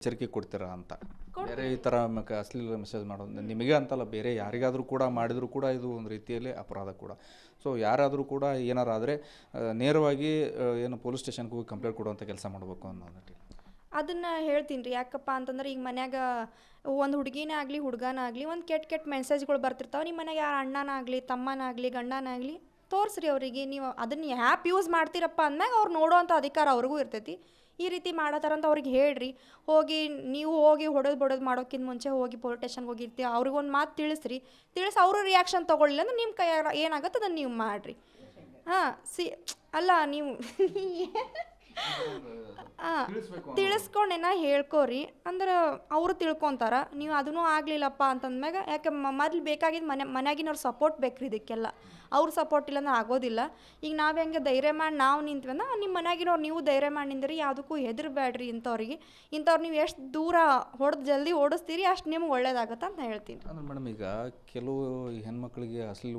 ಎಚ್ಚರಿಕೆ ಕೊಡ್ತೀರಾ ಅಂತ. ಬೇರೆ ಈ ಥರ ಅಶ್ಲೀಲ ಮೆಸೇಜ್ ಮಾಡೋದು ನಿಮಗೆ ಅಂತಲ್ಲ ಬೇರೆ ಯಾರಿಗಾದರೂ ಕೂಡ ಮಾಡಿದರೂ ಕೂಡ ಇದು ಒಂದು ರೀತಿಯಲ್ಲಿ ಅಪರಾಧ ಕೂಡ. ಸೊ ಯಾರಾದರೂ ಕೂಡ ಏನಾರಾದರೆ ಆದರೆ ನೇರವಾಗಿ ಏನು ಪೊಲೀಸ್ ಸ್ಟೇಷನ್ಗೆ ಹೋಗಿ ಕಂಪ್ಲೇಂಟ್ ಕೊಡುವಂಥ ಕೆಲಸ ಮಾಡಬೇಕು ಅನ್ನೋ ನಿಟ್ಟಿನಲ್ಲಿ ಅದನ್ನ ಹೇಳ್ತೀನಿ ರೀ ಯಾಕಪ್ಪ ಅಂತಂದ್ರೆ ಈಗ ಮನ್ಯಾಗ ಒಂದು ಹುಡುಗಿನೇ ಆಗಲಿ ಹುಡುಗನ ಆಗಲಿ ಒಂದು ಕೆಟ್ಟ ಕೆಟ್ಟ ಮೆಸೇಜ್ಗಳು ಬರ್ತಿರ್ತಾವೆ. ನಿಮ್ಮ ಮನೆಗೆ ಯಾರು ಅಣ್ಣನಾಗಲಿ ತಮ್ಮನಾಗಲಿ ಗಂಡನಾಗಲಿ ತೋರಿಸ್ರಿ ಅವರಿಗೆ, ನೀವು ಅದನ್ನ ಆ್ಯಪ್ ಯೂಸ್ ಮಾಡ್ತೀರಪ್ಪ ಅಂದಾಗ ಅವ್ರು ನೋಡೋವಂಥ ಅಧಿಕಾರ ಅವ್ರಿಗೂ ಇರ್ತೈತಿ. ಈ ರೀತಿ ಮಾಡತ್ತಾರಂತ ಅವ್ರಿಗೆ ಹೇಳ್ರಿ. ಹೋಗಿ, ನೀವು ಹೋಗಿ ಹೊಡೆದು ಬಡೋದು ಮಾಡೋಕ್ಕಿಂತ ಮುಂಚೆ ಹೋಗಿ ಪೊಲೀಸ್ ಸ್ಟೇಷನ್ಗೆ ಹೋಗಿರ್ತೀವಿ ಅವ್ರಿಗೊಂದು ಮಾತು ತಿಳಿಸ್ರಿ. ತಿಳಿಸಿ, ಅವರು ರಿಯಾಕ್ಷನ್ ತೊಗೊಳ್ಳಿಲ್ಲ ಅಂದ್ರೆ ನಿಮ್ಮ ಕೈ ಏನಾಗುತ್ತೆ ಅದನ್ನು ನೀವು ಮಾಡಿರಿ. ಹಾಂ, ಸಿ, ಅಲ್ಲ, ನೀವು ಹಾಂ ತಿಳಿಸ್ಕೊಂಡೇನ ಹೇಳ್ಕೊರಿ. ಅಂದ್ರೆ ಅವರು ತಿಳ್ಕೊಂತಾರ. ನೀವು ಅದನ್ನೂ ಆಗಲಿಲ್ಲಪ್ಪ ಅಂತಂದ್ಮ್ಯಾಗ ಯಾಕೆ ಮೊದ್ಲು ಬೇಕಾಗಿದ್ದು ಮನೆ ಮನ್ಯಾಗಿನವ್ರ ಸಪೋರ್ಟ್ ಬೇಕ್ರಿ ಇದಕ್ಕೆಲ್ಲ. ಅವ್ರ ಸಪೋರ್ಟ್ ಇಲ್ಲ ಅಂದ್ರೆ ಆಗೋದಿಲ್ಲ. ಈಗ ನಾವು ಹೆಂಗೆ ಧೈರ್ಯ ಮಾಡಿ ನಾವು ನಿಂತ್ವಿ ಅಂದ್ರೆ ನಿಮ್ಮ ಮನ್ಯಾಗಿನವ್ರು ನೀವು ಧೈರ್ಯ ಮಾಡಿ ನಿಂದ್ರಿ ಯಾವುದಕ್ಕೂ ಹೆದರ್ಬೇಡ್ರಿ ಇಂಥವ್ರಿಗೆ. ಇಂಥವ್ರು ನೀವು ಎಷ್ಟು ದೂರ ಹೊಡೆದು ಜಲ್ದಿ ಓಡಿಸ್ತೀರಿ ಅಷ್ಟು ನಿಮ್ಗೆ ಒಳ್ಳೇದಾಗತ್ತೆ ಅಂತ ಹೇಳ್ತೀನಿ. ಅಂದ್ರೆ ಮೇಡಮ್ ಈಗ ಕೆಲವು ಹೆಣ್ಮಕ್ಳಿಗೆ ಅಶ್ಲೀಲ